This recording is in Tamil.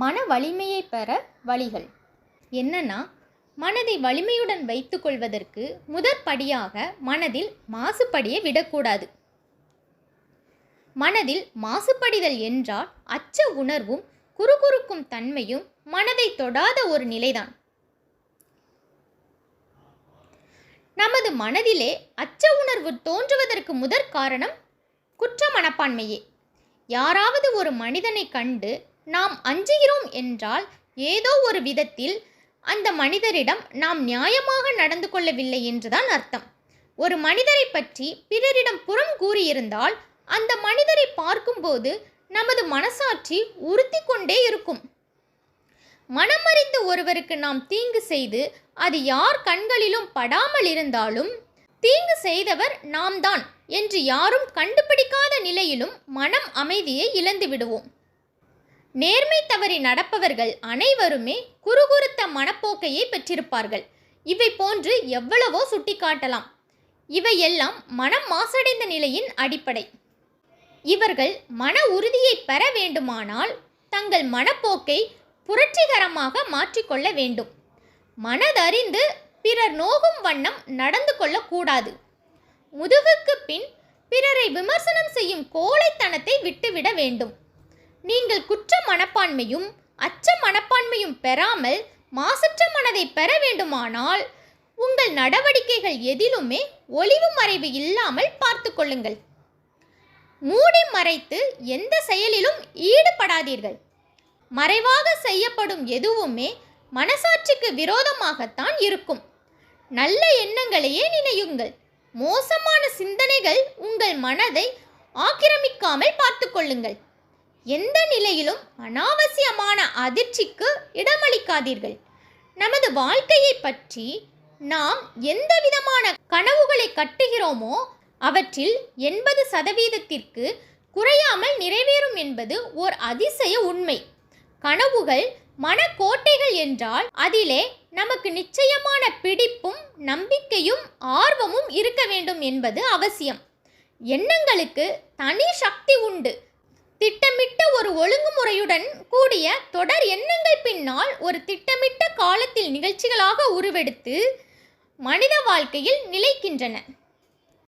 மன வலிமையை பெற வழிகள். என்னன்னா மனதை வலிமையுடன் வைத்துக்கொள்வதற்கு முதற்படியாக மனதில் மாசுபடியை விடக்கூடாது. மனதில் மாசுபடிதல் என்றால் அச்ச உணர்வும் குறுகுறுக்கும் தன்மையும் மனதை தொடாத ஒரு நிலைதான். நமது மனதிலே அச்ச உணர்வு தோன்றுவதற்கு முதற் காரணம் குற்ற மனப்பான்மையே. யாராவது ஒரு மனிதனை கண்டு நாம் அஞ்சுகிறோம் என்றால் ஏதோ ஒரு விதத்தில் அந்த மனிதரிடம் நாம் நியாயமாக நடந்து கொள்ளவில்லை என்றுதான் அர்த்தம். ஒரு மனிதரை பற்றி பிறரிடம் புறம் கூறியிருந்தால் அந்த மனிதரை பார்க்கும்போது நமது மனசாட்சி உறுத்தி கொண்டே இருக்கும். மனமறிந்த ஒருவருக்கு நாம் தீங்கு செய்து அது யார் கண்களிலும் படாமல் இருந்தாலும் தீங்கு செய்தவர் நாம் தான் என்று யாரும் கண்டுபிடிக்காத நிலையிலும் மனம் அமைதியை இழந்து விடுவோம் நேர்மை தவறி நடப்பவர்கள் அனைவருமே குறுகுறுத்த மனப்போக்கையை பெற்றிருப்பார்கள். இவை போன்று எவ்வளவோ சுட்டிக்காட்டலாம். இவையெல்லாம் மனம் மாசடைந்த நிலையின் அடிப்படை. இவர்கள் மன உறுதியை பெற வேண்டுமானால் தங்கள் மனப்போக்கை புரட்சிகரமாக மாற்றிக்கொள்ள வேண்டும். மனதறிந்து பிறர் நோகும் வண்ணம் நடந்து கொள்ளக்கூடாது. முதுகுக்கு பின் பிறரை விமர்சனம் செய்யும் கோழைத்தனத்தை விட்டுவிட வேண்டும். நீங்கள் குற்ற மனப்பான்மையும் அச்ச மனப்பான்மையும் பெறாமல் மாசற்ற மனதை பெற வேண்டுமானால் உங்கள் நடவடிக்கைகள் எதிலுமே ஒளிவு மறைவு இல்லாமல் பார்த்து கொள்ளுங்கள். மூடி மறைத்து எந்த செயலிலும் ஈடுபடாதீர்கள். மறைவாக செய்யப்படும் எதுவுமே மனசாட்சிக்கு விரோதமாகத்தான் இருக்கும். நல்ல எண்ணங்களையே நினையுங்கள். மோசமான சிந்தனைகள் உங்கள் மனதை ஆக்கிரமிக்காமல் பார்த்து கொள்ளுங்கள். எந்த நிலையிலும் அனாவசியமான அதிர்ச்சிக்கு இடமளிக்காதீர்கள். நமது வாழ்க்கையை பற்றி நாம் எந்த விதமான கனவுகளை கட்டுகிறோமோ அவற்றில் எண்பது சதவீதத்திற்கு குறையாமல் நிறைவேறும் என்பது ஓர் அதிசய உண்மை. கனவுகள் மனக்கோட்டைகள் என்றால் அதிலே நமக்கு நிச்சயமான பிடிப்பும் நம்பிக்கையும் ஆர்வமும் இருக்க வேண்டும் என்பது அவசியம். எண்ணங்களுக்கு தனி சக்தி உண்டு. திட்டமிட்ட ஒரு ஒழுங்குமுறையுடன் கூடிய தொடர் எண்ணங்கள் பின்னால் ஒரு திட்டமிட்ட காலத்தில் நிகழ்ச்சிகளாக உருவெடுத்து மனித வாழ்க்கையில் நிலைக்கின்றன.